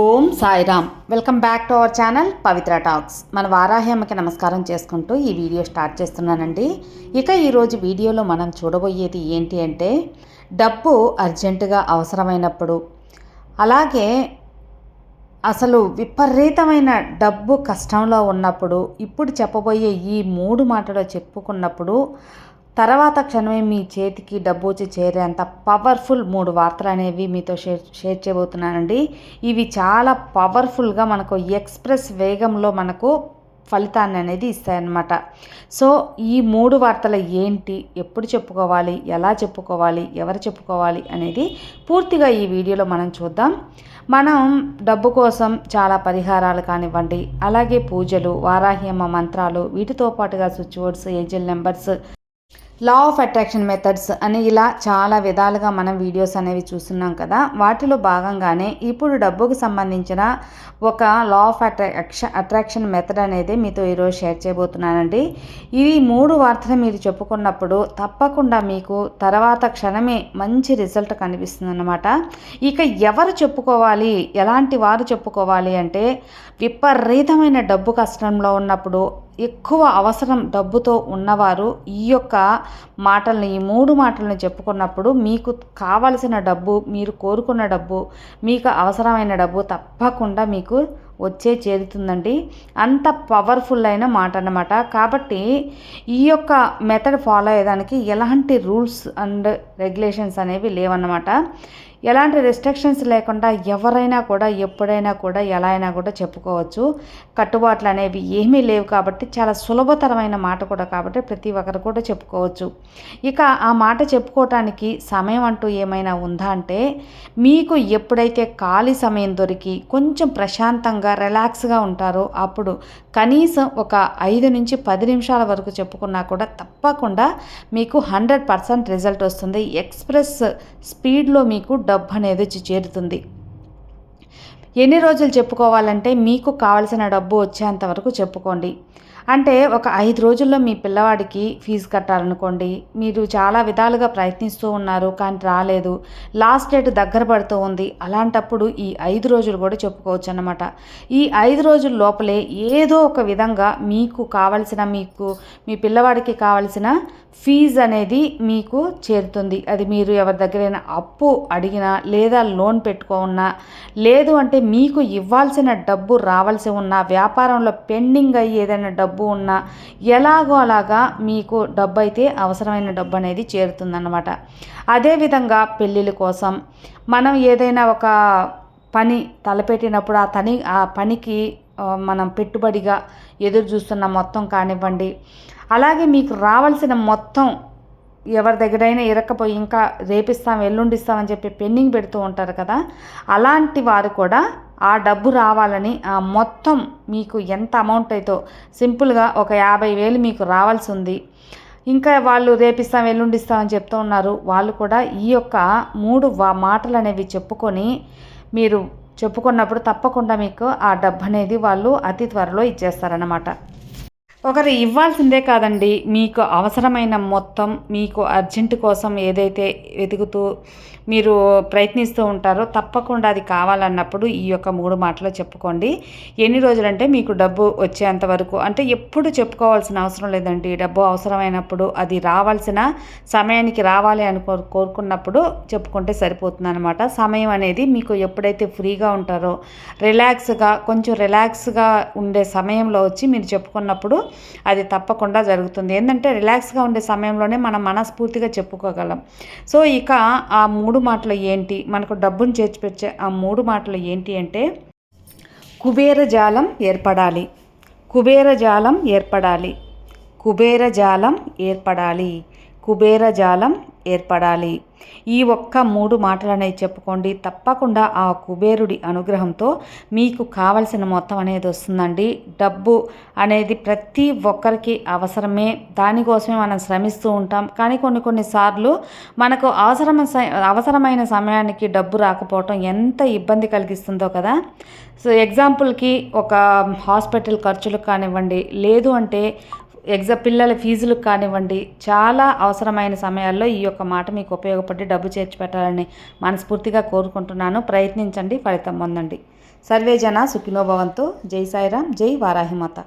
Om Sairam. Welcome back to our channel Pavitra talks. మన వారాహ్యమ్మకి నమస్కారం చేసుకుంటూ ఈ వీడియో స్టార్ట్ చేస్తున్నానండి. ఇక ఈరోజు వీడియోలో మనం చూడబోయేది ఏంటి అంటే డబ్బు అర్జెంటుగా అవసరమైనప్పుడు. అలాగే అసలు విపరీతమైన డబ్బు కష్టంలో ఉన్నప్పుడు ఇప్పుడు చెప్పబోయే ఈ మూడు మాటలు చెప్పుకున్నప్పుడు తర్వాత క్షణమే మీ చేతికి డబ్బు వచ్చి చేరేంత పవర్ఫుల్ మూడు వార్తలు అనేవి మీతో షేర్ షేర్ చేయబోతున్నానండి. ఇవి చాలా పవర్ఫుల్గా మనకు ఎక్స్ప్రెస్ వేగంలో మనకు ఫలితాన్ని అనేది ఇస్తాయన్నమాట. సో ఈ మూడు వార్తలు ఏంటి? ఎప్పుడు చెప్పుకోవాలి? ఎలా చెప్పుకోవాలి? ఎవరు చెప్పుకోవాలి? అనేది పూర్తిగా ఈ వీడియోలో మనం చూద్దాం. మనం డబ్బు కోసం చాలా పరిహారాలు కానివ్వండి అలాగే పూజలు వారాహ్యమ మంత్రాలు వీటితో పాటుగా switch boards angel numbers law of attraction methods అని ఇలా చాలా విధాలుగా మనం వీడియోస్ అనేవి చూస్తున్నాం కదా. వాటిలో భాగంగానే ఇప్పుడు డబ్బుకు సంబంధించిన ఒక law of attraction attraction method అనేది మీతో ఈరోజు షేర్ చేయబోతున్నానండి. ఇవి మూడు వార్తలు మీరు చెప్పుకున్నప్పుడు తప్పకుండా మీకు తర్వాత క్షణమే మంచి రిజల్ట్ కనిపిస్తుంది అన్నమాట ఇక ఎవరు చెప్పుకోవాలి? ఎలాంటి వారు చెప్పుకోవాలి అంటే విపరీతమైన డబ్బు కష్టంలో ఉన్నప్పుడు ఎక్కువ అవసరం డబ్బుతో ఉన్నవారు ఈ యొక్క మాటల్ని ఈ మూడు మాటలను చెప్పుకున్నప్పుడు మీకు కావలసిన డబ్బు మీరు కోరుకున్న డబ్బు మీకు అవసరమైన డబ్బు తప్పకుండా మీకు వచ్చే చేరుతుందండి. అంత పవర్ఫుల్ అయిన మాట అన్నమాట. కాబట్టి ఈ యొక్క మెథడ్ ఫాలో అయ్యేదానికి ఎలాంటి రూల్స్ అండ్ రెగ్యులేషన్స్ అనేవి లేవన్నమాట. ఎలాంటి రెస్ట్రిక్షన్స్ లేకుండా ఎవరైనా కూడా ఎప్పుడైనా కూడా ఎలా అయినా కూడా చెప్పుకోవచ్చు. కట్టుబాట్లు అనేవి ఏమీ లేవు కాబట్టి చాలా సులభతరమైన మాట కూడా కాబట్టి ప్రతి ఒక్కరు కూడా చెప్పుకోవచ్చు. ఇక ఆ మాట చెప్పుకోవటానికి సమయం అంటూ ఏమైనా ఉందా అంటే మీకు ఎప్పుడైతే ఖాళీ సమయం దొరికి కొంచెం ప్రశాంతంగా రిలాక్స్గా ఉంటారో అప్పుడు కనీసం ఒక ఐదు నుంచి పది నిమిషాల వరకు చెప్పుకున్నా కూడా తప్పకుండా మీకు హండ్రెడ్ పర్సెంట్ రిజల్ట్ వస్తుంది. ఎక్స్ప్రెస్ స్పీడ్లో మీకు డబ్బు అనేది వచ్చి చేరుతుంది. ఎన్ని రోజులు చెప్పుకోవాలంటే మీకు కావలసిన డబ్బు వచ్చేంత వరకు చెప్పుకోండి. అంటే ఒక ఐదు రోజుల్లో మీ పిల్లవాడికి ఫీజు కట్టాలనుకోండి మీరు చాలా విధాలుగా ప్రయత్నిస్తూ ఉన్నారు కానీ రాలేదు లాస్ట్ డేట్ దగ్గర పడుతూ ఉంది అలాంటప్పుడు ఈ ఐదు రోజులు కూడా చెప్పుకోవచ్చు అన్నమాట ఈ ఐదు రోజుల లోపలే ఏదో ఒక విధంగా మీకు కావలసిన మీకు మీ పిల్లవాడికి కావలసిన ఫీజు అనేది మీకు చేరుతుంది. అది మీరు ఎవరి దగ్గరైనా అప్పు అడిగినా లేదా లోన్ పెట్టుకోన్నా లేదు అంటే మీకు ఇవ్వాల్సిన డబ్బు రావాల్సి ఉన్న వ్యాపారంలో పెండింగ్ అయ్యి ఏదైనా డబ్బు ఉన్నా ఎలాగో అలాగా మీకు డబ్బు అయితే అవసరమైన డబ్బు అనేది చేరుతుందన్నమాట అదేవిధంగా పెళ్ళిళ్ళ కోసం మనం ఏదైనా ఒక పని తలపెట్టినప్పుడు ఆ తని ఆ పనికి మనం పెట్టుబడిగా ఎదురు చూస్తున్న మొత్తం కానివ్వండి అలాగే మీకు రావాల్సిన మొత్తం ఎవరి దగ్గరైనా ఇరక్కపోయి ఇంకా రేపిస్తాం ఎల్లుండిస్తామని చెప్పి పెండింగ్ పెడుతూ ఉంటారు కదా అలాంటి వారు కూడా ఆ డబ్బు రావాలని ఆ మొత్తం మీకు ఎంత అమౌంట్ అయితే సింపుల్గా ఒక యాభై వేలు మీకు రావాల్సి ఉంది. ఇంకా వాళ్ళు రేపిస్తాం ఎల్లుండిస్తామని చెప్తూ ఉన్నారు. వాళ్ళు కూడా ఈ యొక్క మూడు మాటలు అనేవి చెప్పుకొని మీరు చెప్పుకున్నప్పుడు తప్పకుండా మీకు ఆ డబ్బు అనేది వాళ్ళు అతి త్వరలో ఇచ్చేస్తారన్నమాట. ఒకరు ఇవ్వాల్సిందే కాదండి. మీకు అవసరమైన మొత్తం మీకు అర్జెంటు కోసం ఏదైతే వెతుకుతూ మీరు ప్రయత్నిస్తూ ఉంటారో తప్పకుండా అది కావాలన్నప్పుడు ఈ యొక్క మూడు మాటలు చెప్పుకోండి. ఎన్ని రోజులంటే మీకు డబ్బు వచ్చేంత వరకు అంటే ఎప్పుడు చెప్పుకోవాల్సిన అవసరం లేదండి. డబ్బు అవసరమైనప్పుడు అది రావాల్సిన సమయానికి రావాలి అని కోరుకున్నప్పుడు చెప్పుకుంటే సరిపోతుంది అనమాట సమయం అనేది మీకు ఎప్పుడైతే ఫ్రీగా ఉంటారో రిలాక్స్గా కొంచెం రిలాక్స్గా ఉండే సమయంలో వచ్చి మీరు చెప్పుకున్నప్పుడు అది తప్పకుండా జరుగుతుంది. ఏంటంటే రిలాక్స్గా ఉండే సమయంలోనే మనం మనస్ఫూర్తిగా చెప్పుకోగలం. సో ఇక ఆ మూడు మాటలు ఏంటి? మనకు డబ్బును చేర్చిపెచ్చే ఆ మూడు మాటలు ఏంటి అంటే కుబేర జాలం ఏర్పడాలి. కుబేర జాలం ఏర్పడాలి. కుబేర జాలం ఏర్పడాలి. కుబేర జాలం ఏర్పడాలి. ఈ ఒక్క మూడు మాటలనే చెప్పుకోండి. తప్పకుండా ఆ కుబేరుడి అనుగ్రహంతో మీకు కావలసిన మొత్తం అనేది వస్తుందండి. డబ్బు అనేది ప్రతి ఒక్కరికి అవసరమే. దానికోసమే మనం శ్రమిస్తూ ఉంటాం. కానీ కొన్ని కొన్నిసార్లు మనకు అవసరమైన అవసరమైన సమయానికి డబ్బు రాకపోవటం ఎంత ఇబ్బంది కలిగిస్తుందో కదా. సో ఎగ్జాంపుల్కి ఒక హాస్పిటల్ ఖర్చులు కానివ్వండి. లేదు అంటే ఎగ్జా పిల్లల ఫీజులకు కానివ్వండి చాలా అవసరమైన సమయాల్లో ఈ యొక్క మాట మీకు ఉపయోగపడి డబ్బు చేర్చి పెట్టాలని మనస్ఫూర్తిగా కోరుకుంటున్నాను. ప్రయత్నించండి ఫలితం పొందండి. సర్వేజన సుఖినోభవంతో జై సాయిరాం జై వారాహిమాత.